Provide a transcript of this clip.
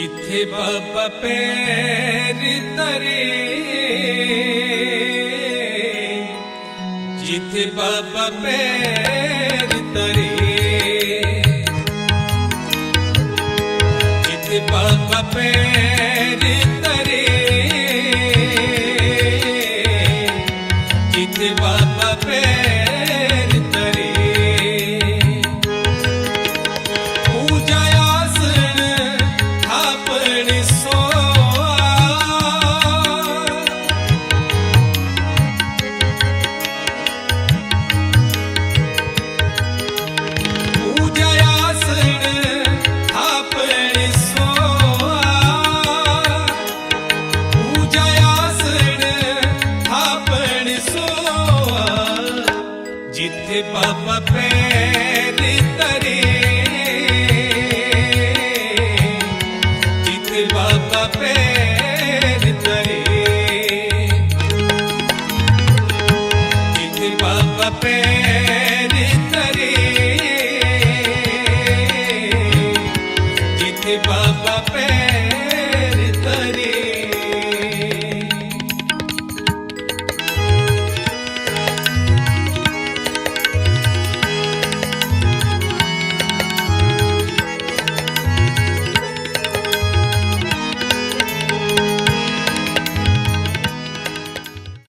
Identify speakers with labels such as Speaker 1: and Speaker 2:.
Speaker 1: ਜਿੱਥੇ ਬਾਬਾ ਪੈਰ ਤਰੇ ਜਿੱਥੇ ਬਾਬਾ ਪੈਰ ਤਰੇ ਜਿੱਥੇ ਬਾਬਾ ਪੈਰ ਤਰੇ ਜਿੱਥੇ ਬਾਬਾ ਪੈਰ ਥਾਪਣ ਸੋਆ। ਪੂਜਾ ਆਸਣ ਆਪਣੀ ਸੋਆ। ਪੂਜਾ ਆਸਣ ਥਾਪਣ ਸੋਆ। ਜਿੱਥੇ ਬਾਬਾ ਪੈਰ ਤਰੇ ਬਾਬਾ ਪੈਰ ਤਰੇ ਜਿੱਥੇ ਬਾਬਾ ਪੈਰ ਤਰੇ ਜਿੱਥੇ ਬਾਬਾ ਪੈਰ